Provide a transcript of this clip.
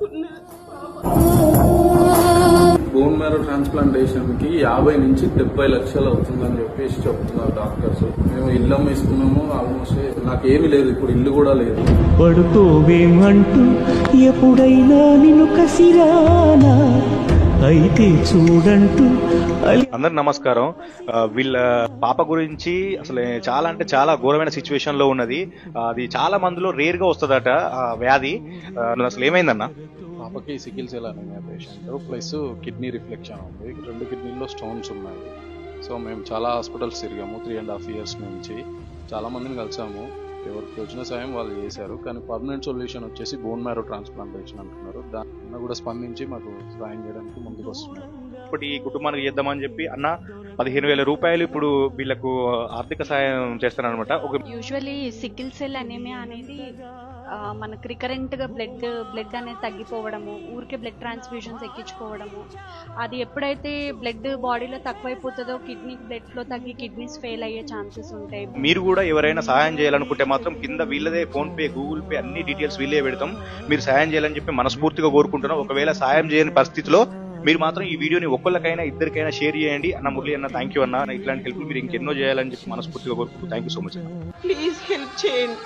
మాకున్న bone marrow ట్రాన్స్ప్లాంటేషన్కి యాభై నుంచి డెబ్బై లక్షలు అవుతుందని చెప్పేసి చెప్తున్నారు డాక్టర్స్. మేము ఇల్లు అమ్మేసుకున్నాము ఆల్మోస్ట్ నాకు ఏమీ లేదు ఇప్పుడు ఇల్లు కూడా లేదు. పడుకోవేమంటూ ఎప్పుడైనా నిన్ను కసిరా? అయితే చూడంటూ అలి. అందరికి నమస్కారం. వీళ్ళ పాప గురించి అసలు చాలా అంటే చాలా ఘోరమైన సిచ్యువేషన్లో ఉన్నది. అది చాలా మందిలో రేర్గా వస్తుందట ఆ వ్యాధి. అసలు ఏమైందన్న? పాపకి sickle cell anaemia patient plus kidney reflection ఉంది. రెండు కిడ్నీల్లో స్టోన్స్ ఉన్నాయి. సో మేము చాలా హాస్పిటల్స్ తిరిగాము త్రీ అండ్ హాఫ్ ఇయర్స్ నుంచి. చాలా మందిని కలిసాము. ఎవరికి వచ్చిన సాయం వాళ్ళు చేశారు. కానీ పర్మనెంట్ సొల్యూషన్ వచ్చేసి బోన్ మ్యారో ట్రాన్స్ప్లాంటేషన్ అంటున్నారు. దాన్ని కూడా స్పందించి మాకు సాయం చేయడానికి ముందుకు వస్తున్నారు ఇప్పుడు ఈ కుటుంబానికి చేద్దామని చెప్పి అన్న పదిహేను వేల రూపాయలు ఇప్పుడు వీళ్ళకు ఆర్థిక సాయం చేస్తారనమాట ఒక యూజువలీ సికిల్ సెల్ అనేమియా అనేది మనకు రికరెంట్గా బ్లడ్ బ్లడ్ అనేది తగ్గిపోవడము ఊరికే బ్లడ్ ట్రాన్స్ఫ్యూషన్స్ ఎక్కించుకోవడము. అది ఎప్పుడైతే బ్లడ్ బాడీలో తక్కువైపోతుందో కిడ్నీ బ్లడ్ ఫ్లో తగ్గి కిడ్నీస్ ఫెయిల్ అయ్యే ఛాన్సెస్ ఉంటాయి. మీరు కూడా ఎవరైనా సహాయం చేయాలనుకుంటే మాత్రం కింద వీళ్ళదే ఫోన్ పే గూగుల్ పే అన్ని డీటెయిల్స్ వీళ్ళే పెడతాం. మీరు సాయం చేయాలని చెప్పి మనస్ఫూర్తిగా కోరుకుంటున్నాం. ఒకవేళ సాయం చేయని పరిస్థితిలో మీరు మాత్రం ఈ వీడియోని ఒక్కళ్ళకైనా ఇద్దరికైనా షేర్ చేయండి. అన్న మురళి అన్న థ్యాంక్ యూ అన్న. ఇట్లాంటి హెల్ప్ మీరు ఇంకెన్నో చేయాలని చెప్పి మనస్ఫూర్తిగా కోరుకుంటూ thank you so much please help చేయండి.